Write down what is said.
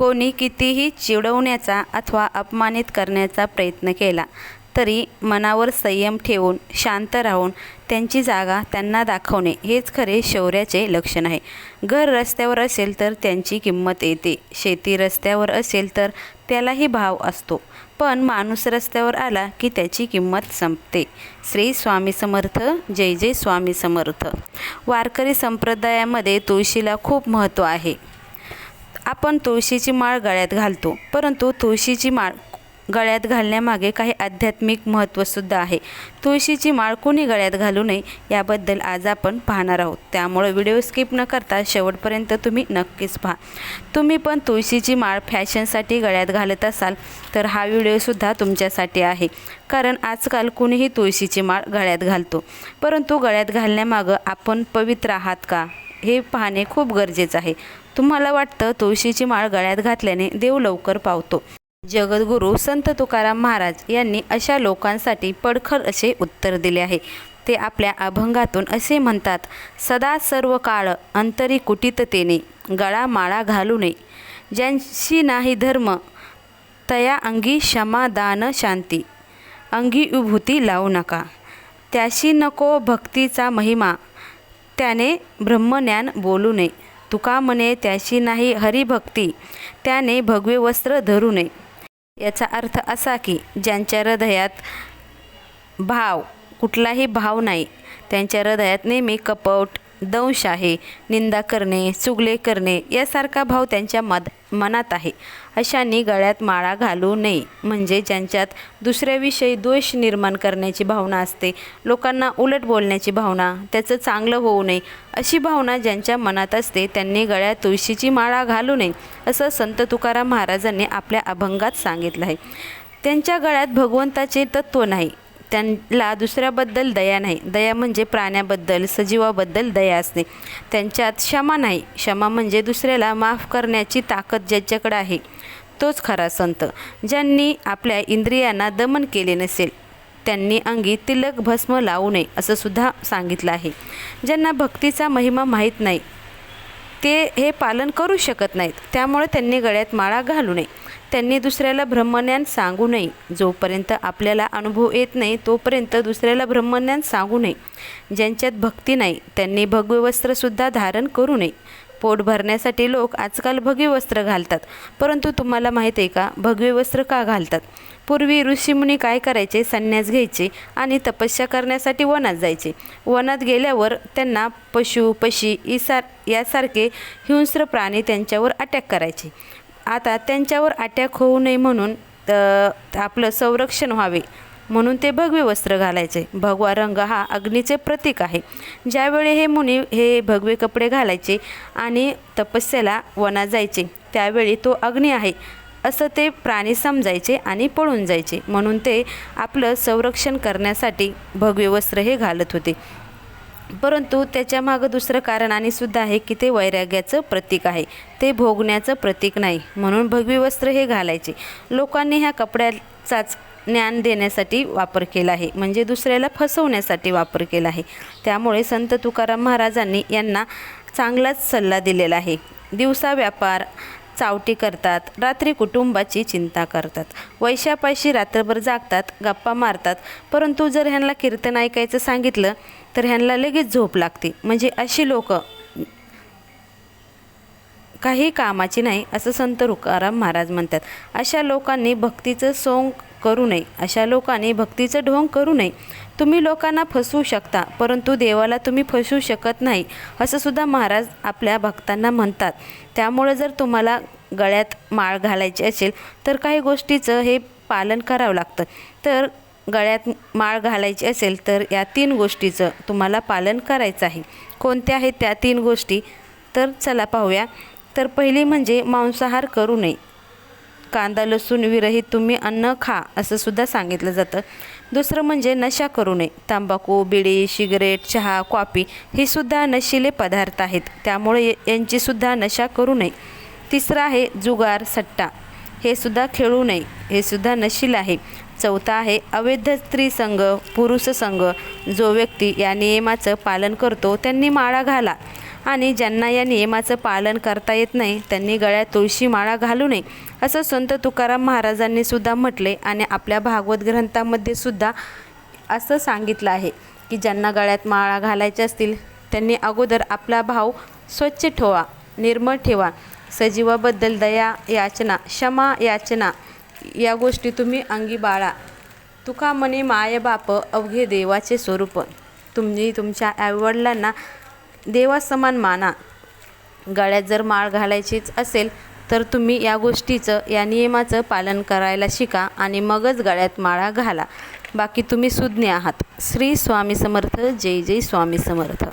कोणी कितीही चिडवण्याचा अथवा अपमानित करण्याचा प्रयत्न केला तरी मनावर संयम ठेवून शांत राहून त्यांची जागा त्यांना दाखवणे हेच खरे शौर्याचे लक्षण आहे. घर रस्त्यावर असेल तर त्यांची किंमत येते. शेती रस्त्यावर असेल तर त्यालाही भाव असतो. पण माणूस रस्त्यावर आला की त्याची किंमत संपते. श्री स्वामी समर्थ जय जय स्वामी समर्थ. वारकरी संप्रदायामध्ये तुळशीला खूप महत्त्व आहे. आपण तुळशीची माळ गळ्यात घालतो. परंतु तुळशीची माळ गळ्यात घालण्यामागे काही आध्यात्मिक महत्त्वसुद्धा आहे. तुळशीची माळ कोणी गळ्यात घालू नये याबद्दल आज आपण पाहणार आहोत. त्यामुळे व्हिडिओ स्किप न करता शेवटपर्यंत तुम्ही नक्कीच पहा. तुम्ही पण तुळशीची माळ फॅशनसाठी गळ्यात घालत असाल तर हा व्हिडिओसुद्धा तुमच्यासाठी आहे. कारण आजकाल कुणीही तुळशीची माळ गळ्यात घालतो. परंतु गळ्यात घालण्यामागं आपण पवित्र आहात का? हे पाहणे खूप गरजेचं आहे. तुम्हाला वाटतं तुळशीची माळ गळ्यात घातल्याने देव लवकर पावतो. जगद्गुरू संत तुकाराम महाराज यांनी अशा लोकांसाठी पडखर असे उत्तर दिले आहे. ते आपल्या अभंगातून असे म्हणतात सदा सर्व काळ अंतरी कुटिततेने गळा माळा घालू नये. ज्यांशी नाही धर्म तया अंगी क्षमा दान शांती. अंगी विभूती लावू नका. त्याशी नको भक्तीचा महिमा. त्याने ब्रह्मज्ञान बोलू नये. तुका म्हणे त्याशी नाही हरिभक्ती. त्याने भगवे वस्त्र धरू नये. याचा अर्थ असा की ज्यांच्या हृदयात भाव कुठलाही भाव नाही त्यांच्या हृदयात नेहमी कपट दंश आहे. निंदा करणे चुगले करणे यासारखा भाव त्यांच्या मद मनात आहे. अशांनी गळ्यात माळा घालू नये. म्हणजे ज्यांच्यात दुसऱ्याविषयी द्वेष निर्माण करण्याची भावना असते लोकांना उलट बोलण्याची भावना त्याचं चांगलं होऊ नये. अशी भावना ज्यांच्या मनात असते त्यांनी गळ्यात तुळशीची माळा घालू नये असं संत तुकाराम महाराजांनी आपल्या अभंगात सांगितलं आहे. त्यांच्या गळ्यात भगवंताचे तत्त्व नाही. त्यांना दुसऱ्याबद्दल दया नाही. दया म्हणजे प्राण्याबद्दल सजीवाबद्दल दया असणे त्यांच्यात क्षमा नाही. क्षमा म्हणजे दुसऱ्याला माफ करण्याची ताकद ज्याच्याकडे आहे तोच खरा संत. ज्यांनी आपल्या इंद्रियांना दमन केले नसेल त्यांनी अंगी तिलक भस्म लावू नये असं सुद्धा सांगितलं आहे. ज्यांना भक्तीचा महिमा माहीत नाही ते हे पालन करू शकत नाहीत. त्यामुळे त्यांनी गळ्यात माळा घालू नये. त्यांनी दुसऱ्याला ब्रह्मज्ञान सांगू नये. जोपर्यंत आपल्याला अनुभव येत नाही तोपर्यंत दुसऱ्याला ब्रह्मज्ञान सांगू नये. ज्यांच्यात भक्ती नाही त्यांनी भगवे वस्त्रसुद्धा धारण करू नये. पोट भरण्यासाठी लोक आजकाल भगवे वस्त्र घालतात. परंतु तुम्हाला माहीत आहे का भगवे वस्त्र का घालतात? पूर्वी ऋषीमुनी काय करायचे? संन्यास घ्यायचे आणि तपस्या करण्यासाठी वनात जायचे. वनात गेल्यावर त्यांना पशु पशी इसार यासारखे हिंस्र प्राणी त्यांच्यावर अटॅक करायचे. आता त्यांच्यावर अटॅक होऊ नये म्हणून त आपलं संरक्षण व्हावे म्हणून ते भगवे वस्त्र घालायचे. भगवा रंग हा अग्नीचे प्रतीक आहे. ज्यावेळी हे मुनी हे भगवे कपडे घालायचे आणि तपस्याला वनात जायचे त्यावेळी तो अग्नी आहे. असं ते प्राणी समजायचे आणि पळून जायचे. म्हणून ते आपलं संरक्षण करण्यासाठी भगवे वस्त्र हे घालत होते. परंतु त्याच्यामागं दुसरं कारण आणि सुद्धा आहे की ते वैराग्याचं प्रतीक आहे. ते भोगण्याचं प्रतीक नाही म्हणून भगवी वस्त्र हे घालायचे. लोकांनी ह्या कपड्याचाच ज्ञान देण्यासाठी वापर केला आहे म्हणजे दुसऱ्याला फसवण्यासाठी वापर केला आहे. त्यामुळे संत तुकाराम महाराजांनी यांना चांगलाच सल्ला दिलेला आहे. दिवसा व्यापार चावटी करतात रात्री कुटुंबाची चिंता करतात. वैशापाशी रात्रभर जागतात गप्पा मारतात. परंतु जर ह्यांना कीर्तन ऐकायचं सांगितलं तर ह्यांना लगेच झोप लागते. म्हणजे अशी लोक काही कामाची नाही असं संत तुकाराम महाराज म्हणतात. अशा लोकांनी भक्तीचं सोंग करू नये. अशा लोकांनी भक्तीचं ढोंग करू नये. तुम्ही लोकांना फसवू शकता परंतु देवाला तुम्ही फसवू शकत नाही असंसुद्धा महाराज आपल्या भक्तांना म्हणतात. त्यामुळे जर तुम्हाला गळ्यात माळ घालायची असेल तर काही गोष्टीचं हे पालन करावं लागतं. तर गळ्यात माळ घालायची असेल तर या तीन गोष्टीचं तुम्हाला पालन करायचं आहे. कोणत्या आहेत त्या तीन गोष्टी? तर चला पाहूया. तर पहिली म्हणजे मांसाहार करू नये. कांदा लसूण विरहित तुम्ही अन्न खा असं सुद्धा सांगितलं जातं. दुसरं म्हणजे नशा करू नये. तंबाखू बिडी सिगरेट चहा कॉफी हे सुद्धा नशिले पदार्थ आहेत. त्यामुळे यांचीसुद्धा नशा करू नये. तिसरं आहे जुगार सट्टा. हे सुद्धा खेळू नये. हे सुद्धा नशील आहे. चौथा आहे अवैध स्त्री संघ पुरुष संघ. जो व्यक्ती या नियमाचं पालन करतो त्यांनी माळा घाला. आणि ज्यांना या नियमाचं पालन करता येत नाही त्यांनी गळ्यात तुळशी माळा घालू नये. असं संत तुकाराम महाराजांनी सुद्धा म्हटले आणि आपल्या भागवत ग्रंथामध्ये सुद्धा असं सांगितलं आहे की ज्यांना गळ्यात माळा घालायच्या असतील त्यांनी अगोदर आपला भाव स्वच्छ ठेवा निर्मळ ठेवा. सजीवाबद्दल दया याचना क्षमा याचना या गोष्टी तुम्ही अंगी बाळा. तुका म्हणे माय बाप अवघे देवाचे स्वरूप. तुम्ही तुमच्या आईवडिलांना देवासमान माना. गळ्यात जर माळ घालायचीच असेल तर तुम्ही या गोष्टीचं या नियमाचं पालन करायला शिका आणि मगच गळ्यात माळा घाला. बाकी तुम्ही सुज्ञ आहात. श्री स्वामी समर्थ. जय जय स्वामी समर्थ.